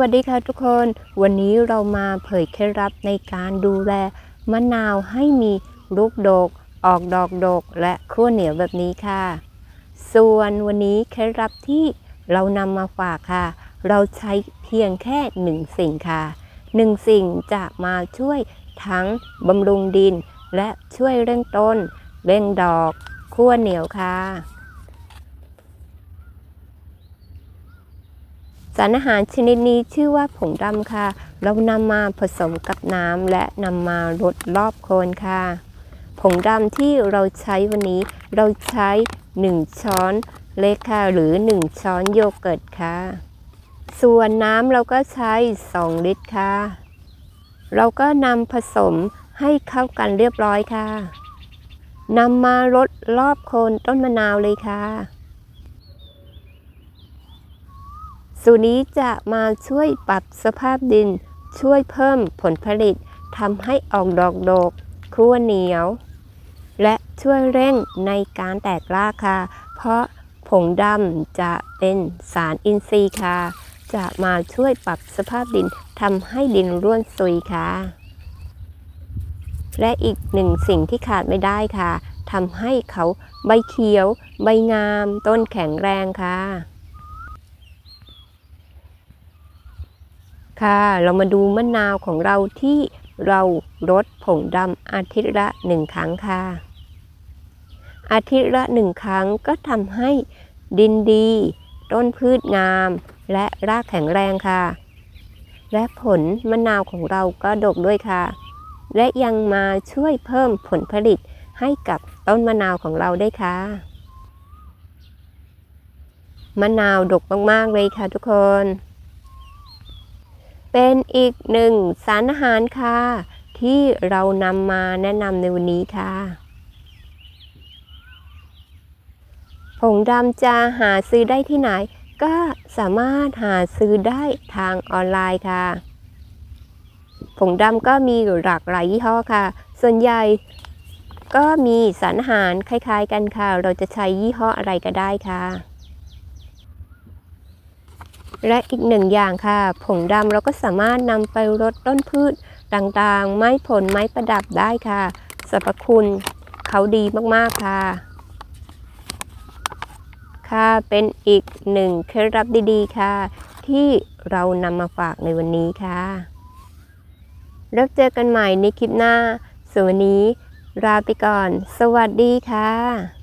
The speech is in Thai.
วัสดีค่ะทุกคน วันนี้เรามาเผยเคล็ดลับในการดูแลมะนาวให้มีลูกดก ออกดอกดก และขั้วเหนียวแบบนี้ค่ะ ส่วนวันนี้เคล็ดลับที่เรานำมาฝากค่ะ เราใช้เพียงแค่หนึ่งสิ่งค่ะหนึ่งสิ่งจะมาช่วยทั้งบำรุงดิน และช่วยเร่งต้น เร่งดอกขั้วเหนียวค่ะ สารอาหารชนิดนี้ชื่อว่าผงดำค่ะ เรานำมาผสมกับน้ำและนำมาลดรอบโคนค่ะ ผงดำที่เราใช้วันนี้เราใช้ 1 ช้อนเล็กค่ะ หรือ 1 ช้อนโยเกิร์ตค่ะ ส่วนน้ำเราก็ใช้ 2 ลิตรค่ะ เราก็นำผสมให้เข้ากันเรียบร้อยค่ะนำมาลดรอบโคนต้นมะนาวเลยค่ะ สูตรนี้จะมาช่วยปรับสภาพดิน ช่วยเพิ่มผลผลิตทำให้ออกดอกดกคั่วเหนียว และช่วยเร่งในการแตกรากค่ะ เพราะผงดำจะเป็นสารอินทรีย์ค่ะ จะมาช่วยปรับสภาพดินทำให้ดินร่วนซุยค่ะ และอีกหนึ่งสิ่งที่ขาดไม่ได้ค่ะทำให้เขาใบเขียว ใบงาม ต้นแข็งแรงค่ะ ค่ะ เรามาดูมะนาวของเราที่เรารดผงดำอาทิตย์ละหนึ่งครั้งค่ะ อาทิตย์ละหนึ่งครั้งก็ทำให้ดินดี ต้นพืชงาม และรากแข็งแรงค่ะ และผลมะนาวของเราก็ดกด้วยค่ะ และยังมาช่วยเพิ่มผลผลิตให้กับต้นมะนาวของเราได้ค่ะ มะนาวดกมากๆเลยค่ะทุกคน เป็นอีกหนึ่งสารอาหารค่ะ ที่เรานำมาแนะนำในวันนี้ค่ะผงดำจะหาซื้อได้ที่ไหน ก็สามารถหาซื้อได้ทางออนไลน์ค่ะ ผงดำก็มีหลากหลายยี่ห้อค่ะ ส่วนใหญ่ก็มีสารอาหารคล้ายๆกันค่ะ เราจะใช้ยี่ห้ออะไรก็ได้ค่ะ และอีกหนึ่งอย่างค่ะ ผงดำเราก็สามารถนำไปรดต้นพืชต่างๆ ไม้ผลไม้ประดับได้ค่ะสรรพคุณเขาดีมากๆค่ะ ค่ะเป็นอีกหนึ่งเคล็ดลับดีๆค่ะ ที่เรานำมาฝากในวันนี้ค่ะ แล้วเจอกันใหม่ในคลิปหน้าส่วนวันนี้ลาไปก่อน สวัสดีค่ะ